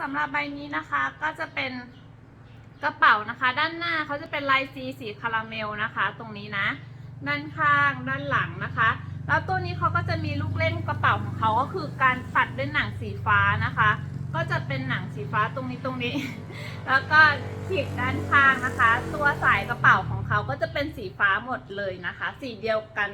สำหรับใบนี้นะคะก็จะเป็นกระเป๋านะคะ ด้านหน้าเขาจะเป็นลายสีสีคาราเมลนะคะ ตรงนี้นะ ด้านข้างด้านหลังนะคะ แล้วตัวนี้เขาก็จะมีลูกเล่นกระเป๋าของเขาก็คือการตัดด้วยหนังสีฟ้านะคะ ก็จะเป็นหนังสีฟ้าตรงนี้ตรงนี้ แล้วก็ขีดด้านข้างนะคะ ตัวสายกระเป๋าของเขาก็จะเป็นสีฟ้าหมดเลยนะคะ สีเดียวกัน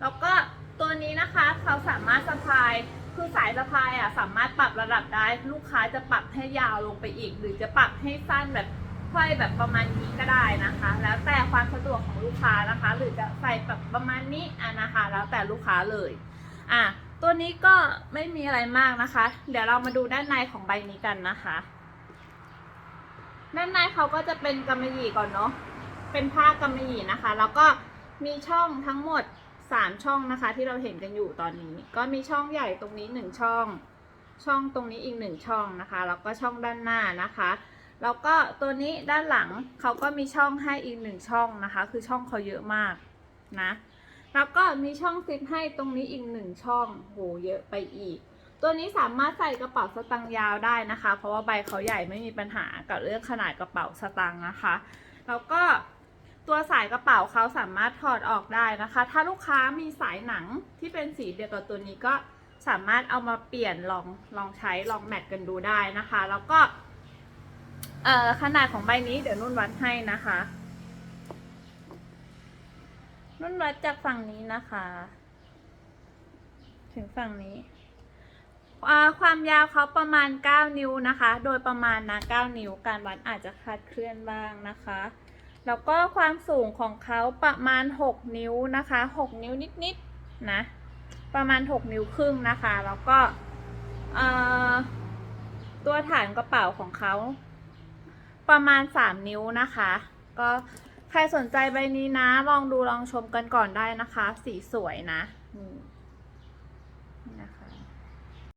แล้วก็ตัวนี้นะคะเขาสามารถสะพาย คือสายสะพายอะสามารถปรับระดับได้ ลูกค้าจะปรับให้ยาวลงไปอีก หรือจะปรับให้สั้นแบบค่อยแบบประมาณนี้ก็ได้นะคะ แล้วแต่ความสะดวกของลูกค้านะคะ หรือจะใส่แบบประมาณนี้อะนะคะ แล้วแต่ลูกค้าเลยอะตัวนี้ก็ไม่มีอะไรมากนะคะ เดี๋ยวเรามาดูด้านในของใบนี้กันนะคะ ด้านในเขาก็จะเป็นกำมะหยี่ก่อนเนาะเป็นผ้ากำมะหยี่นะคะ แล้วก็มีช่องทั้งหมด 3 ช่องนะคะ ที่เราเห็นกันอยู่ตอนนี้ ก็มีช่องใหญ่ตรงนี้ 1 ช่อง ช่องตรงนี้อีก 1 ช่องนะคะแล้วก็ช่องด้านหน้านะคะแล้วก็ตัวนี้ด้านหลังเขาก็มีช่องให้อีก1ช่องนะคะ คือช่องเขาเยอะมากนะแล้วก็มีช่องซิปให้ตรงนี้อีก1ช่องโหเยอะไปอีก ตัวนี้สามารถใส่กระเป๋าสตางค์ยาวได้นะคะ เพราะว่าใบเขาใหญ่ไม่มีปัญหากับเรื่องขนาดกระเป๋าสตางค์นะคะ แล้วก็ ตัวสายกระเป๋าเขาสามารถถอดออกได้นะคะ ถ้าลูกค้ามีสายหนังที่เป็นสีเดียวกับตัวนี้ก็สามารถเอามาเปลี่ยนลองลองใช้ลองแมทกันดูได้นะคะ แล้วก็เอ่อขนาดของใบนี้เดี๋ยวนุ่นวัดให้นะคะ นุ่นวัดจากฝั่งนี้นะคะ ถึงฝั่งนี้ความยาวเขาประมาณ 9 นิ้วนะคะ โดยประมาณนะ 9 นิ้ว การวัดอาจจะคลาดเคลื่อนบ้างนะคะ แล้วก็ความสูงของเขาประมาณ 6 นิ้วนะคะ 6 นิ้วนิดๆนะ ประมาณ 6 นิ้วครึ่งนะคะ แล้วก็ตัวฐานกระเป๋าของเขา ประมาณ 3 นิ้วนะคะ ก็ใครสนใจใบนี้นะ ลองดูลองชมกันก่อนได้นะคะ สีสวยนะนี่นะคะ